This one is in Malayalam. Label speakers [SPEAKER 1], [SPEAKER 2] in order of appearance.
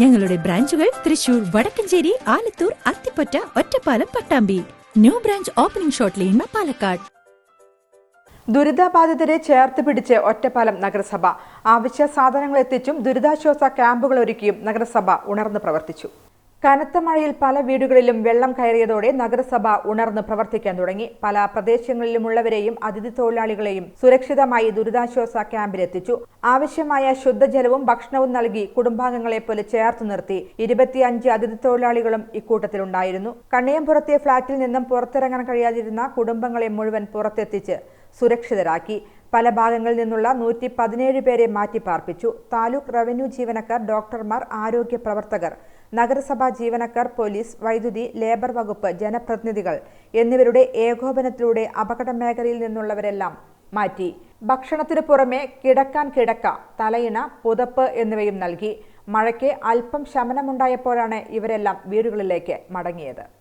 [SPEAKER 1] ഞങ്ങളുടെ ബ്രാഞ്ചുകൾ Thrissur Vadakkanchery Alathur Athippatta Ottapalam Pattambi. New branch opening shot ലീൻമ പാലക്കാട്.
[SPEAKER 2] ദുരിതബാധിതരെ ചേർത്ത് പിടിച്ച് ഒറ്റപ്പാലം നഗരസഭ. ആവശ്യ സാധനങ്ങൾ എത്തിച്ചും ദുരിതാശ്വാസ ക്യാമ്പുകൾ ഒരുക്കിയും നഗരസഭ ഉണർന്നു പ്രവർത്തിച്ചു. കനത്ത മഴയിൽ പല വീടുകളിലും വെള്ളം കയറിയതോടെ നഗരസഭ ഉണർന്ന് പ്രവർത്തിക്കാൻ തുടങ്ങി. പല പ്രദേശങ്ങളിലുമുള്ളവരെയും അതിഥി തൊഴിലാളികളെയും സുരക്ഷിതമായി ദുരിതാശ്വാസ ക്യാമ്പിലെത്തിച്ചു. ആവശ്യമായ ശുദ്ധജലവും ഭക്ഷണവും നൽകി കുടുംബാംഗങ്ങളെ പോലെ ചേർത്ത് നിർത്തി ഇരുപത്തിയഞ്ച് അതിഥി തൊഴിലാളികളും ഇക്കൂട്ടത്തിലുണ്ടായിരുന്നു. കണ്ണയംപുറത്തെ ഫ്ളാറ്റിൽ നിന്നും പുറത്തിറങ്ങാൻ കഴിയാതിരുന്ന കുടുംബങ്ങളെ മുഴുവൻ പുറത്തെത്തിച്ച് സുരക്ഷിതരാക്കി. പല ഭാഗങ്ങളിൽ നിന്നുള്ള നൂറ്റി പതിനേഴ് പേരെ മാറ്റിപ്പാർപ്പിച്ചു. താലൂക്ക് റവന്യൂ ജീവനക്കാർ ഡോക്ടർമാർ ആരോഗ്യ പ്രവർത്തകർ നഗരസഭാ ജീവനക്കാർ പോലീസ് വൈദ്യുതി ലേബർ വകുപ്പ് ജനപ്രതിനിധികൾ എന്നിവരുടെ ഏകോപനത്തിലൂടെ അപകട മേഖലയിൽ നിന്നുള്ളവരെല്ലാം മാറ്റി. ഭക്ഷണത്തിനു പുറമെ കിടക്കാൻ കിടക്ക തലയിണ പുതപ്പ് എന്നിവയും നൽകി. മഴയ്ക്ക് അല്പം ശമനമുണ്ടായപ്പോഴാണ് ഇവരെല്ലാം വീടുകളിലേക്ക് മടങ്ങിയത്.